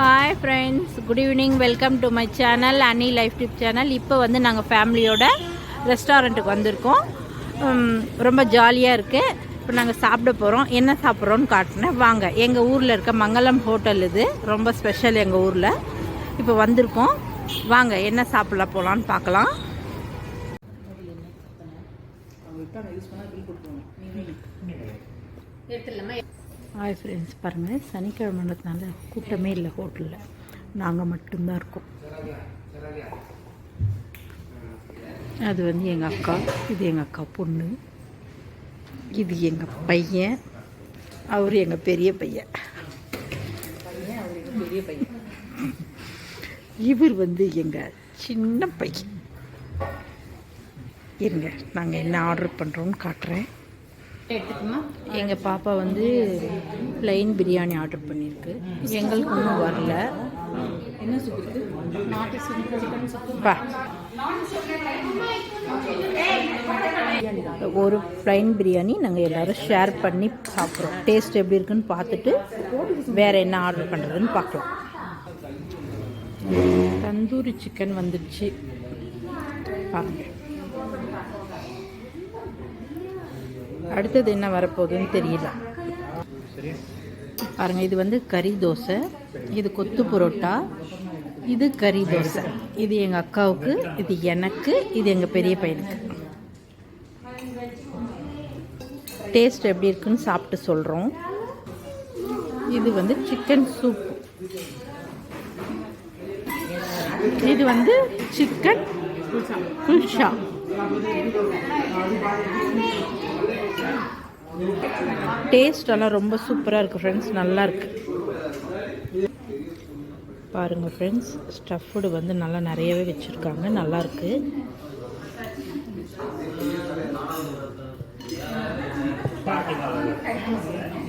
Hi friends good evening welcome to my channel any life tip channel இப்போ வந்து நாங்கள் ஃபேமிலியோட ரெஸ்டாரண்ட்டுக்கு வந்திருக்கோம். ரொம்ப ஜாலியாக இருக்குது இப்போ நாங்கள் சாப்பிட போகிறோம் என்ன சாப்பிட்றோன்னு காட்டினேன் வாங்க எங்கள் ஊரில் இருக்க மங்களம் ஹோட்டல் இது. ரொம்ப ஸ்பெஷல் எங்கள் ஊரில். இப்போ வந்திருக்கோம். வாங்க என்ன சாப்பிட போகலான்னு பார்க்கலாம். ஹாய் ஃப்ரெண்ட்ஸ் பாருங்கள் சனிக்கிழமைன்றதுனால கூட்டமே இல்லை ஹோட்டலில் நாங்கள் மட்டும்தான் இருக்கோம். அது வந்து எங்கள் அக்கா இது எங்கள் அக்கா பொண்ணு இது எங்கள் பையன் அவர் எங்கள் பெரிய பையன். இவர் வந்து எங்கள் சின்ன பையன். இருங்க நாங்கள் என்ன ஆர்டர் பண்ணுறோன்னு காட்டுறேன். எங்கள் பாப்பா வந்து ப்ளைன் பிரியாணி ஆர்டர் பண்ணியிருக்கு எங்களுக்கு ஒன்றும் வரல. என்ன ஒரு ப்ளைன் பிரியாணி நாங்கள் எல்லோரும் ஷேர் பண்ணி சாப்பிட்றோம். டேஸ்ட் எப்படி இருக்குன்னு பார்த்துட்டு வேறு என்ன ஆர்டர் பண்ணுறதுன்னு பார்க்கலாம். தந்தூரி சிக்கன் வந்துடுச்சு. பாருங்க. அடுத்தது என்ன வரப்போகுதுன்னு தெரியல. பாருங்கள் இது வந்து கறி தோசை இது கொத்து புரோட்டா இது கறி தோசை. இது எங்கள் அக்காவுக்கு இது எனக்கு இது எங்கள் பெரிய பையனுக்கு. டேஸ்ட் எப்படி இருக்குன்னு சாப்பிட்டு சொல்கிறோம் இது வந்து சிக்கன் சூப் இது வந்து சிக்கன் குல்ஷா டேஸ்டெல்லாம் ரொம்ப சூப்பராக இருக்குது ஃப்ரெண்ட்ஸ் நல்லா இருக்குது பாருங்கள் ஃப்ரெண்ட்ஸ் ஸ்டஃப்டு வந்து நல்லா நிறையவே வச்சுருக்காங்க. நல்லாயிருக்கு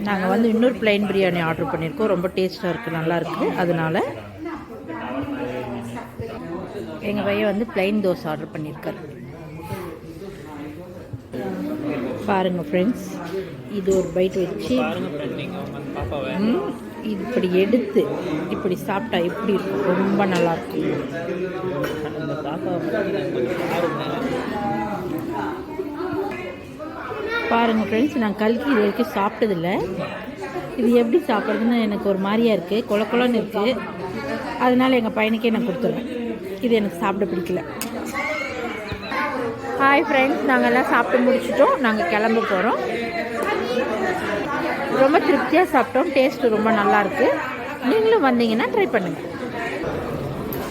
நாங்கள் வந்து இன்னொரு ப்ளைன் பிரியாணி ஆர்டர் பண்ணியிருக்கோம் ரொம்ப டேஸ்ட்டாக இருக்குது நல்லாயிருக்கு அதனால் அதனால எங்கள் பையன் வந்து ப்ளைன் தோசை ஆர்டர் பண்ணியிருக்காரு பாருங்கள் ஃப்ரெண்ட்ஸ் இது ஒரு பைட் வச்சு. இது இப்படி எடுத்து இப்படி சாப்பிட்டா எப்படி இருக்கும்? ரொம்ப நல்லா இருக்கும். பாருங்கள் ஃப்ரெண்ட்ஸ் நான் கல்கி இது வரைக்கும் சாப்பிட்டதில்ல. இது எப்படி சாப்பிட்றதுன்னு எனக்கு ஒரு மாதிரியா இருக்குது கொல கொலன்னு இருக்குது அதனால எங்கள் பையனுக்கே நான் கொடுத்துருவேன் இது எனக்கு சாப்பிட பிடிக்கல. ஹாய் ஃப்ரெண்ட்ஸ் நாங்கள் எல்லாம் சாப்பிட்டு முடிச்சுட்டோம். நாங்கள் கிளம்ப போகிறோம் ரொம்ப திருப்தியாக சாப்பிட்டோம். டேஸ்ட்டு ரொம்ப நல்லாயிருக்கு நீங்களும் வந்தீங்கன்னா ட்ரை பண்ணுங்கள்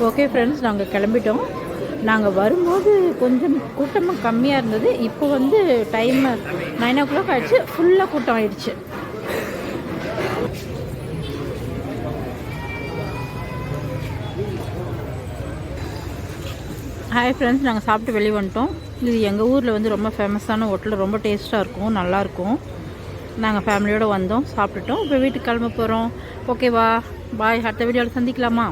ஓகே ஃப்ரெண்ட்ஸ் நாங்கள் கிளம்பிட்டோம். நாங்கள் வரும்போது கொஞ்சம் கூட்டமும் கம்மியாக இருந்தது. இப்போ வந்து டைம் நைன் ஓ கிளாக் ஆகிடுச்சு ஃபுல்லாக கூட்டம் ஆயிடுச்சு. ஹாய் ஃப்ரெண்ட்ஸ் நாங்கள் சாப்பிட்டு வெளியே வந்துட்டோம். இது எங்கள் ஊரில் வந்து ரொம்ப ஃபேமஸான ஹோட்டல் ரொம்ப டேஸ்ட்டாக இருக்கும் நல்லாயிருக்கும் நாங்கள் ஃபேமிலியோடு வந்தோம் சாப்பிட்டுட்டோம். இப்போ வீட்டுக்கு கிளம்ப போகிறோம் ஓகேவா பாய் அடுத்த வீடியோவில் சந்திக்கலாமா?